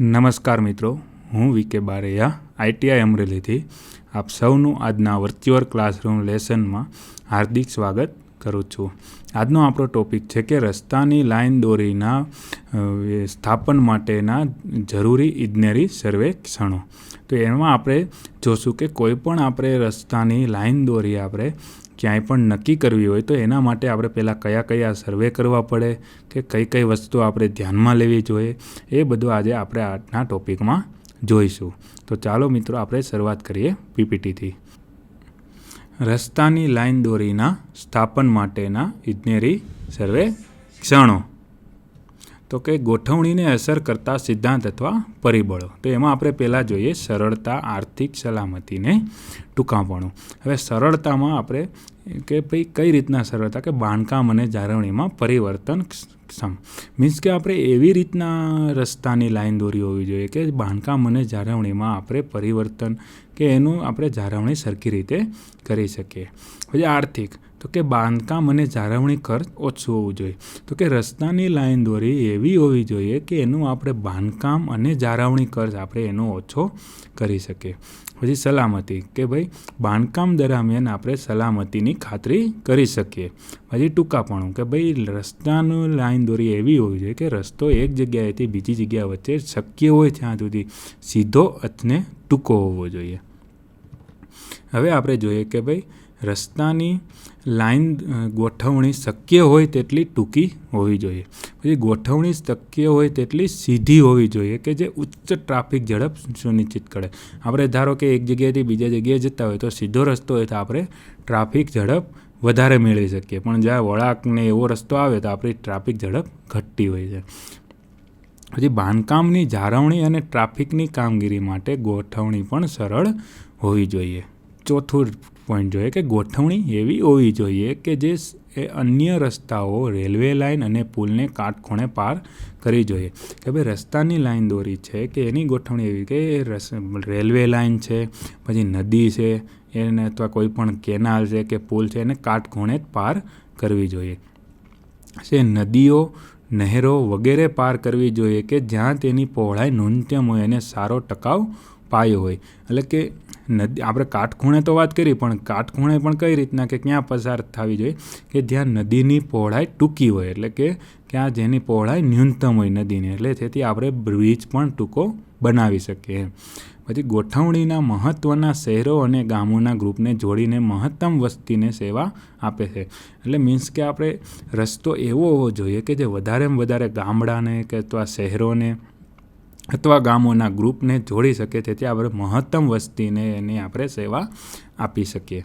નમસ્કાર મિત્રો, હું વીકે બારૈયા આઈટીઆઈ અમરેલીથી. આપ સૌનું આજના વર્ચ્યુઅલ ક્લાસરૂમ લેસનમાં હાર્દિક સ્વાગત કરું છું. આજનો આપણો ટોપિક છે કે રસ્તાની લાઈન દોરીના સ્થાપન માટેના જરૂરી ઇજનેરી સર્વેક્ષણો તો એમાં આપણે જોશું કે કોઈ પણ આપણે રસ્તાની લાઈન દોરી આપણે ક્યાંય પણ નક્કી કરવી હોય તો એના માટે આપણે પહેલાં કયા કયા સર્વે કરવા પડે, કે કઈ કઈ વસ્તુ આપણે ધ્યાનમાં લેવી જોઈએ, એ બધું આજે આપણે આજના ટોપિકમાં જોઈશું. તો ચાલો મિત્રો, આપણે શરૂઆત કરીએ પીપીટીથી રસ્તાની લાઈન દોરીના સ્થાપન માટેના ઇજનેરી સર્વે ક્ષણો. તો કે ગોઠવણીને અસર કરતા સિદ્ધાંત અથવા પરિબળો. તો એમાં આપણે પહેલાં જોઈએ સરળતા, આર્થિક સલામતીને ટૂંકાપણું. હવે સરળતામાં આપણે કે ભાઈ કઈ રીતના સરળતા કે બાંધકામ અને જાળવણીમાં પરિવર્તન ક્ષમ મીન્સ કે આપણે એવી રીતના રસ્તાની લાઈન દોરી હોવી જોઈએ કે બાંધકામ અને જાળવણીમાં આપણે પરિવર્તન કે એનું આપણે જાળવણી સરખી રીતે કરી શકીએ. પછી આર્થિક તો કે બાંધકામ અને જાળવણી ખર્ચ ઓછું હોવું જોઈએ. તો કે રસ્તાની લાઈન દોરી એવી હોવી જોઈએ કે એનું આપણે બાંધકામ અને જાળવણી ખર્ચ આપણે એનો ઓછો કરી શકીએ. પછી સલામતી, કે ભાઈ બાંધકામ દરમિયાન આપણે સલામતીની ખાતરી કરી શકીએ. પછી ટૂંકાપણું, કે ભાઈ રસ્તાનું લાઈન દોરી એવી હોવી જોઈએ કે રસ્તો એક જગ્યાએથી બીજી જગ્યા વચ્ચે શક્ય હોય ત્યાં સુધી સીધો અને ટૂંકો હોવો જોઈએ. હવે આપણે જોઈએ કે ભાઈ રસ્તાની લાઈન ગોઠવણી શક્ય હોય તેટલી ટૂંકી હોવી જોઈએ. પછી ગોઠવણી શક્ય હોય તેટલી સીધી હોવી જોઈએ કે જે ઉચ્ચ ટ્રાફિક ઝડપ સુનિશ્ચિત કરે. આપણે ધારો કે એક જગ્યાએથી બીજા જગ્યાએ જતા હોય તો સીધો રસ્તો હોય તો આપણે ટ્રાફિક ઝડપ વધારે મેળવી શકીએ. પણ જ્યાં વળાંકને એવો રસ્તો આવે તો આપણી ટ્રાફિક ઝડપ ઘટતી હોય છે. પછી બાંધકામની જાળવણી અને ટ્રાફિકની કામગીરી માટે ગોઠવણી પણ સરળ હોવી જોઈએ. ચોથું પોઈન્ટ જોઈએ કે ગોઠવણી એવી હોવી જોઈએ કે જે એ અન્ય રસ્તાઓ, રેલવે લાઇન અને પુલને કાટખૂણે પાર કરવી જોઈએ. કે ભાઈ રસ્તાની લાઇન દોરી છે કે એની ગોઠવણી એવી કે રસ રેલવે લાઇન છે, પછી નદી છે, એને અથવા કોઈ પણ કેનાલ છે કે પુલ છે એને કાટખૂણે જ પાર કરવી જોઈએ. છે નદીઓ, નહેરો વગેરે પાર કરવી જોઈએ કે જ્યાં તેની પહોળાઈ ન્યૂનતમ હોય અને સારો ટકાઉ પાયો હોય. એટલે કે નદી, આપણે કાટખૂણે તો વાત કરી, પણ કાટખૂણે પણ કઈ રીતના કે ક્યાં પસાર થવી જોઈએ? કે જ્યાં નદીની પહોળાઈ ટૂંકી હોય, એટલે કે ક્યાં જેની પહોળાઈ ન્યૂનતમ હોય નદીની. એટલે તેથી આપણે બ્રિજ પણ ટૂંકો બનાવી શકીએ પછી ગોઠવણીના મહત્ત્વના શહેરો અને ગામોના ગ્રુપને જોડીને મહત્તમ વસ્તીને સેવા આપે છે. એટલે મીન્સ કે આપણે રસ્તો એવો હોવો જોઈએ કે જે વધારેમાં વધારે ગામડાને કે અથવા શહેરોને અથવા ગામોના ગ્રુપને જોડી શકે તેથી આપણે મહત્તમ વસ્તીને એની આપણે સેવા આપી શકીએ.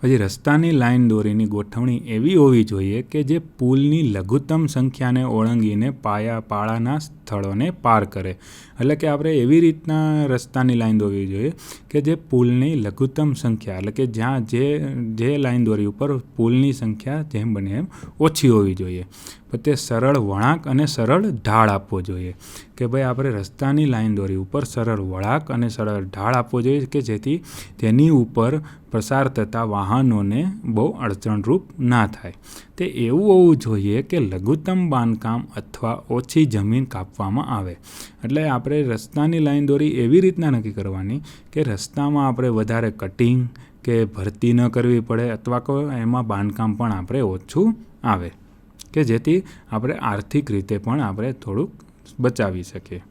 પછી રસ્તાની લાઇન દોરીની ગોઠવણી એવી હોવી જોઈએ કે જે પુલની લઘુત્તમ સંખ્યાને ઓળંગીને પાયા, પાળાના સ્થળોને પાર કરે. એટલે કે આપણે એવી રીતના રસ્તાની લાઇન દોરવી જોઈએ કે જે પુલની લઘુત્તમ સંખ્યા, એટલે કે જ્યાં જે જે લાઇન દોરી ઉપર પુલની સંખ્યા જેમ બને એમ ઓછી હોવી જોઈએ. પણ તે સરળ વળાંક અને સરળ ઢાળ આપવો જોઈએ. કે ભાઈ, આપણે રસ્તાની લાઈન દોરી ઉપર સરળ વળાંક અને સરળ ઢાળ આપવો જોઈએ કે જેથી તેની ઉપર પસાર થતા વાહનોને બહુ અડચણરૂપ ના થાય. તે એવું હોવું જોઈએ કે લઘુત્તમ બાંધકામ અથવા ઓછી જમીન કાપવામાં આવે. એટલે આપણે રસ્તાની લાઈન દોરી એવી રીતના નક્કી કરવાની કે રસ્તામાં આપણે વધારે કટિંગ કે ભરતી ન કરવી પડે અથવા કોઈ એમાં બાંધકામ પણ આપણે ઓછું આવે. કે જેથી આપણે આર્થિક રીતે પણ આપણે થોડુંક બચાવી શકીએ.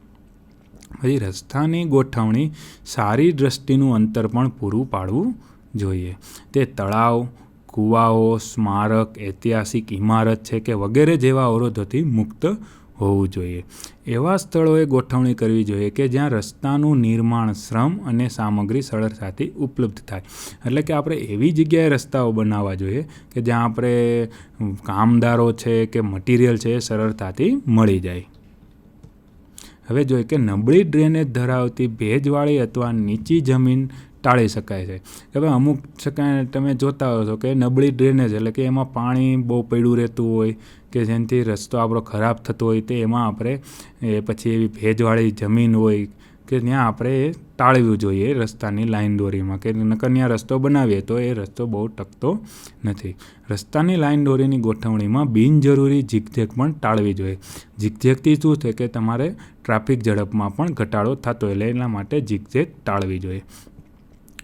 પછી રસ્તાની ગોઠવણી સારી દ્રષ્ટિનું અંતર પણ પૂરું પાડવું જોઈએ. તે તળાવ, કૂવાઓ, સ્મારક, ઐતિહાસિક ઇમારત છે કે વગેરે જેવા અવરોધોથી મુક્ત હોવું જોઈએ. એવા સ્થળોએ ગોઠવણી કરવી જોઈએ કે જ્યાં રસ્તાનું નિર્માણ શ્રમ અને સામગ્રી સરળતાથી ઉપલબ્ધ થાય. એટલે કે આપણે એવી જગ્યાએ રસ્તાઓ બનાવવા જોઈએ કે જ્યાં આપણે કામદારો છે કે મટીરિયલ છે એ સરળતાથી મળી જાય. હવે જોઈએ કે નબળી ડ્રેનેજ ધરાવતી ભેજવાળી અથવા નીચી જમીન ટાળી શકાય છે. કે ભાઈ અમુક શકાય તમે જોતા હો છો કે નબળી ડ્રેનેજ એટલે કે એમાં પાણી બહુ પડ્યું રહેતું હોય કે જેનાથી રસ્તો આપણો ખરાબ થતો હોય તે એમાં આપણે એ પછી એવી ભેજવાળી જમીન હોય કે ત્યાં આપણે એ ટાળવું જોઈએ રસ્તાની લાઈન દોરીમાં કે નકર ત્યાં રસ્તો બનાવીએ તો એ રસ્તો બહુ ટકતો નથી. રસ્તાની લાઈન દોરીની ગોઠવણીમાં બિનજરૂરી ઝીકઝેક પણ ટાળવી જોઈએ. ઝીકઝેકથી શું છે કે તમારે ટ્રાફિક ઝડપમાં પણ ઘટાડો થતો એટલે એના માટે ઝીકઝેક ટાળવી જોઈએ.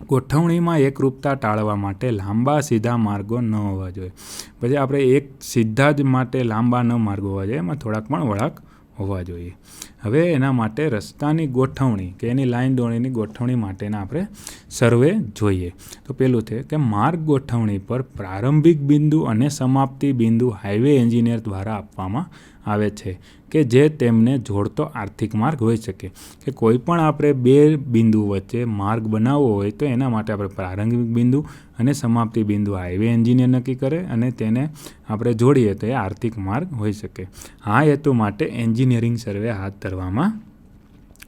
ગોઠવણીમાં એકરૂપતા ટાળવા માટે લાંબા સીધા માર્ગો ન હોવા જોઈએ. પછી આપણે એક સીધા જ માટે લાંબા ન માર્ગો હોવા જોઈએ, એમાં થોડાક પણ વળાંક હોવા જોઈએ. હવે એના માટે રસ્તાની ગોઠવણી કે એની લાઈન દોણીની ગોઠવણી માટેના આપણે સર્વે જોઈએ. તો પેલું છે કે માર્ગ ગોઠવણી પર પ્રારંભિક બિંદુ અને સમાપ્તિ બિંદુ હાઈવે એન્જિનિયર દ્વારા આપવામાં આવે છે કે જે તેમને જોડતો આર્થિક માર્ગ હોઈ શકે. કે કોઈ પણ આપણે બે બિંદુ વચ્ચે માર્ગ બનાવવો હોય તો એના માટે આપણે પ્રારંભિક બિંદુ અને સમાપ્તિ બિંદુ હાઈવે એન્જિનિયર નક્કી કરે અને તેને આપણે જોડીએ તો એ આર્થિક માર્ગ હોઈ શકે. આ હેતુ માટે એન્જિનિયરિંગ સર્વે હાથ ધરવામાં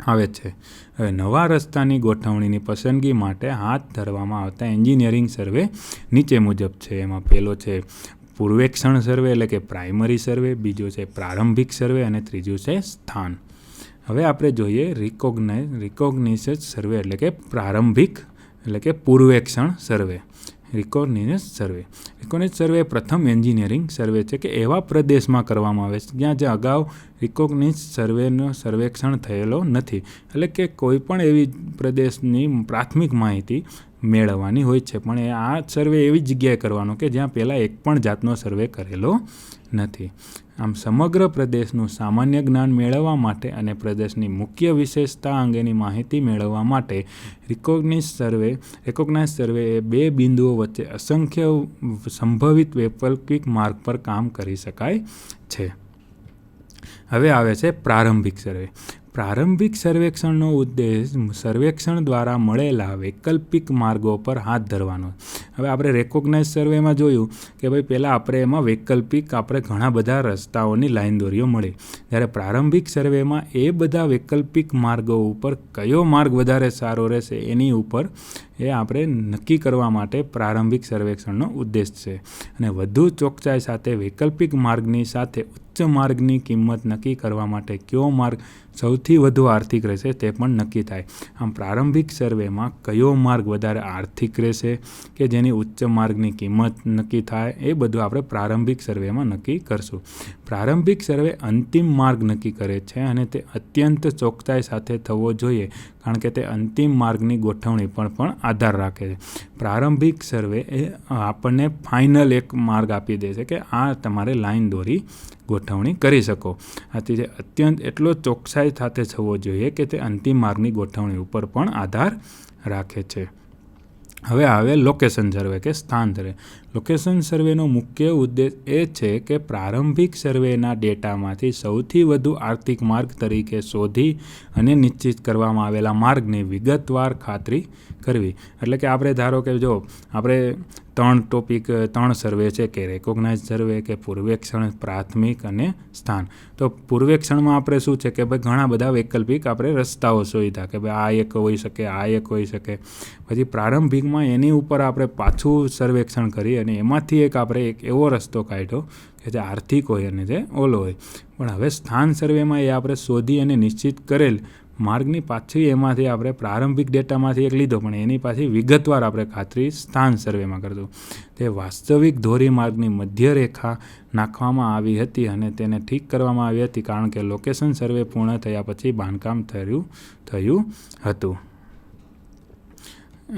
આવે છે. હવે નવા રસ્તાની ગોઠવણીની પસંદગી માટે હાથ ધરવામાં આવતા એન્જિનિયરિંગ સર્વે નીચે મુજબ છે. એમાં પહેલો છે પૂર્વેક્ષણ સર્વે એટલે કે પ્રાઇમરી સર્વે, બીજો છે પ્રારંભિક સર્વે અને ત્રીજું છે સ્થાન. હવે આપણે જોઈએ રિકોગ્નાઇઝ રિકોગ્નિશ સર્વે એટલે કે પ્રારંભિક એટલે કે પૂર્વેક્ષણ સર્વે. રિકોગ્નિસ સર્વે રિકોગ્નિસ સર્વે પ્રથમ એન્જિનિયરિંગ સર્વે છે કે એવા પ્રદેશમાં કરવામાં આવે છે જ્યાં જે અગાઉ રિકોગ્નિસ સર્વેનો સર્વેક્ષણ થયેલો નથી. એટલે કે કોઈપણ એવી પ્રદેશની પ્રાથમિક માહિતી મેળવવાની હોય છે. પણ એ આ સર્વે એવી જગ્યાએ કરવાનો કે જ્યાં પહેલાં એક પણ જાતનો સર્વે કરેલો નથી. આમ સમગ્ર પ્રદેશનું સામાન્ય જ્ઞાન મેળવવા માટે અને પ્રદેશની મુખ્ય વિશેષતા અંગેની માહિતી મેળવવા માટે રિકોગ્નિસ સર્વે રિકોગ્નાઇઝ સર્વે એ બે બિંદુઓ વચ્ચે અસંખ્ય સંભવિત વૈકલ્પિક માર્ગ પર કામ કરી શકાય છે. હવે આવે છે પ્રારંભિક સર્વે પ્રારંભિક સર્વેક્ષણનો ઉદ્દેશ સર્વેક્ષણ દ્વારા મળેલા વૈકલ્પિક માર્ગો પર હાથ ધરવાનો. હવે આપણે રેકોગ્નાઇઝ સર્વેમાં જોયું કે ભાઈ, પહેલાં આપણે એમાં વૈકલ્પિક આપણે ઘણા બધા રસ્તાઓની લાઈન દોરીઓ મળી. જ્યારે પ્રારંભિક સર્વેમાં એ બધા વૈકલ્પિક માર્ગો ઉપર કયો માર્ગ વધારે સારો રહેશે એની ઉપર એ આપણે નક્કી કરવા માટે પ્રારંભિક સર્વેક્ષણનો ઉદ્દેશ છે. અને વધુ ચોકસાઈ સાથે વૈકલ્પિક માર્ગની સાથે ઉચ્ચ માર્ગની કિંમત નક્કી કરવા માટે કયો માર્ગ સૌથી વધુ આર્થિક રહેશે તે પણ નક્કી થાય. આમ પ્રારંભિક સર્વેમાં કયો માર્ગ વધારે આર્થિક રહેશે કે જેની ઉચ્ચ માર્ગની કિંમત નક્કી થાય એ બધું આપણે પ્રારંભિક સર્વેમાં નક્કી કરશું. પ્રારંભિક સર્વે અંતિમ માર્ગ નક્કી કરે છે અને તે અત્યંત ચોકસાઈ સાથે થવો જોઈએ, કારણ કે તે અંતિમ માર્ગની ગોઠવણી પર પણ આધાર રાખે છે. પ્રારંભિક સર્વે એ આપણને ફાઇનલ એક માર્ગ આપી દે છે કે આ તમારે લાઈન દોરી ગોઠવણી કરી શકો. આથી તે અત્યંત એટલો ચોકસાઈ સાથે થવો જોઈએ કે તે અંતિમ માર્ગની ગોઠવણી ઉપર પણ આધાર રાખે છે. હવે આવે લોકેશન સર્વે કે સ્થાન સર્વે લોકેશન સર્વેનો મુખ્ય ઉદ્દેશ એ છે કે પ્રારંભિક સર્વેના ડેટામાંથી સૌથી વધુ આર્થિક માર્ગ તરીકે શોધી અને નિશ્ચિત કરવામાં આવેલા માર્ગની વિગતવાર ખાતરી કરવી. એટલે કે આપણે ધારો કે જો આપણે ત્રણ ટોપિક ત્રણ સર્વે છે કે રેકોગ્નાઇઝ સર્વે, કે પૂર્વેક્ષણ, પ્રાથમિક અને સ્થાન. તો પૂર્વેક્ષણમાં આપણે શું છે કે ભાઈ ઘણા બધા વૈકલ્પિક આપણે રસ્તાઓ શોધ્યા કે ભાઈ આ એક હોઈ શકે, આ એક હોઈ શકે. પછી પ્રારંભિકમાં એની ઉપર આપણે પાછું સર્વેક્ષણ કરી અને એમાંથી એક આપણે એક એવો રસ્તો કાઢ્યો કે જે આર્થિક હોય અને જે ઓલો હોય. પણ હવે સ્થાન સર્વેમાં એ આપણે શોધી અને નિશ્ચિત કરેલ માર્ગની પાછી એમાંથી આપણે પ્રારંભિક ડેટામાંથી એક લીધો, પણ એની પાછી વિગતવાર આપણે ખાતરી સ્થાન સર્વેમાં કરતું તે વાસ્તવિક ધોરીમાર્ગની મધ્યરેખા નાખવામાં આવી હતી અને તેને ઠીક કરવામાં આવી હતી, કારણ કે લોકેશન સર્વે પૂર્ણ થયા પછી બાંધકામ થયું થયું હતું.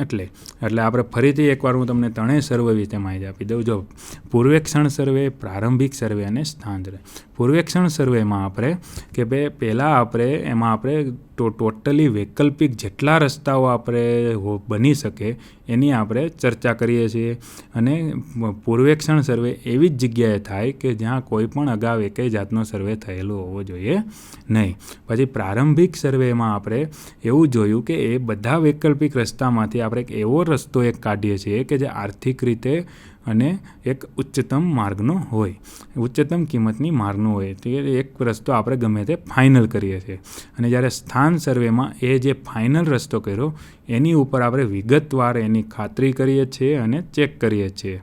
એટલે એટલે આપણે ફરીથી એકવાર હું તમને ત્રણેય સર્વે વિશે માહિતી આપી દઉં. જો પૂર્વેક્ષણ સર્વે, પ્રારંભિક સર્વે અને સ્થાન સર્વે. પૂર્વેક્ષણ સર્વેમાં આપણે કે ભાઈ પહેલાં આપણે, એમાં આપણે ટો ટોટલી વૈકલ્પિક જેટલા રસ્તાઓ આપણે બની શકે એની આપણે ચર્ચા કરીએ છીએ. અને પૂર્વેક્ષણ સર્વે એવી જ જગ્યાએ થાય કે જ્યાં કોઈ પણ અગાઉ એકેય જાતનો સર્વે થયેલો હોવો જોઈએ નહીં. પછી પ્રારંભિક સર્વેમાં આપણે એવું જોયું કે એ બધા વૈકલ્પિક રસ્તામાંથી આપણે એક એવો રસ્તો એક કાઢીએ છીએ કે જે આર્થિક રીતે અને એક ઉચ્ચતમ માર્ગનો હોય. ઉચ્ચતમ કિંમતની માર્ગનો હોય. તે એક રસ્તો આપણે ગમે તે ફાઇનલ કરીએ છીએ. અને જ્યારે સ્થાન સર્વેમાં એ જે ફાઇનલ રસ્તો કર્યો, એની ઉપર આપણે વિગતવાર એની ખાતરી કરીએ છીએ અને ચેક કરીએ છીએ.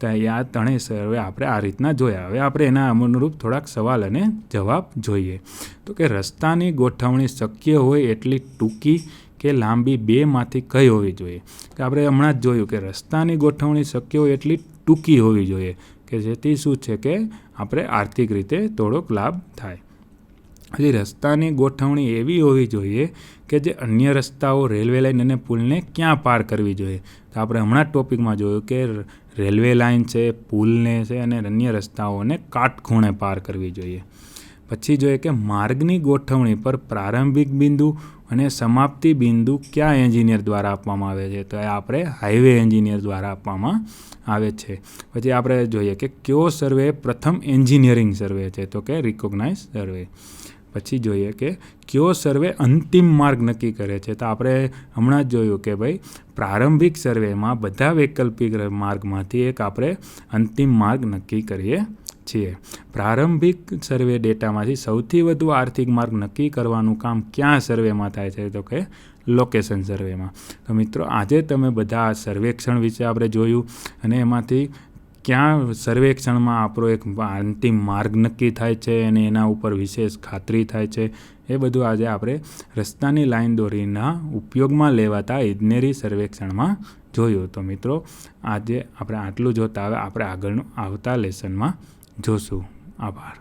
તો આ ત્રણેય સર્વે આપણે આ રીતના જોયા. હવે આપણે એના અનુરૂપ થોડાક સવાલ અને જવાબ જોઈએ. તો કે રસ્તાની ગોઠવણી શક્ય હોય એટલી ટૂંકી કે લાંબી બેમાંથી કઈ હોવી જોઈએ? કે આપણે હમણાં જ જોયું કે રસ્તાની ગોઠવણી શક્ય હોય એટલી ટૂંકી હોવી જોઈએ, કે જેથી શું છે કે આપણે આર્થિક રીતે થોડોક લાભ થાય. હજી રસ્તાની ગોઠવણી એવી હોવી જોઈએ કે જે અન્ય રસ્તાઓ રેલવે લાઇન અને પુલને ક્યાં પાર કરવી જોઈએ? તો આપણે હમણાં ટોપિકમાં જોયું કે રેલવે લાઇન છે, પુલને છે અને અન્ય રસ્તાઓને કાટખૂણે પાર કરવી જોઈએ. પછી જોઈએ કે માર્ગની ગોઠવણી પર પ્રારંભિક બિંદુ અને સમાપ્તિ બિંદુ કયા એન્જિનિયર દ્વારા આપવામાં આવે છે? તો એ આપણે હાઈવે એન્જિનિયર દ્વારા આપવામાં આવે છે. પછી આપણે જોઈએ કે કયો સર્વે પ્રથમ એન્જિનિયરિંગ સર્વે છે? તો કે રિકોગ્નાઇઝ સર્વે. પછી જોઈએ કે કયો સર્વે અંતિમ માર્ગ નક્કી કરે છે? તો આપણે હમણાં જ જોયું કે ભાઈ, પ્રારંભિક સર્વેમાં બધા વૈકલ્પિક માર્ગમાંથી એક આપણે અંતિમ માર્ગ નક્કી કરીએ છીએ. પ્રારંભિક સર્વે ડેટામાંથી સૌથી વધુ આર્થિક માર્ગ નક્કી કરવાનું કામ ક્યાં સર્વેમાં થાય છે? તો કે લોકેશન સર્વેમાં. તો મિત્રો, આજે તમે બધા સર્વેક્ષણ વિશે આપણે જોયું અને એમાંથી ક્યાં સર્વેક્ષણમાં આપણો એક અંતિમ માર્ગ નક્કી થાય છે અને એના ઉપર વિશેષ ખાતરી થાય છે, એ બધું આજે આપણે રસ્તાની લાઈન દોરીના ઉપયોગમાં લેવાતા ઇજનેરી સર્વેક્ષણમાં જોયું. તો મિત્રો, આજે આપણે આટલું જોતા હવે આપણે આગળનું આવતા લેસનમાં જોશું. આભાર.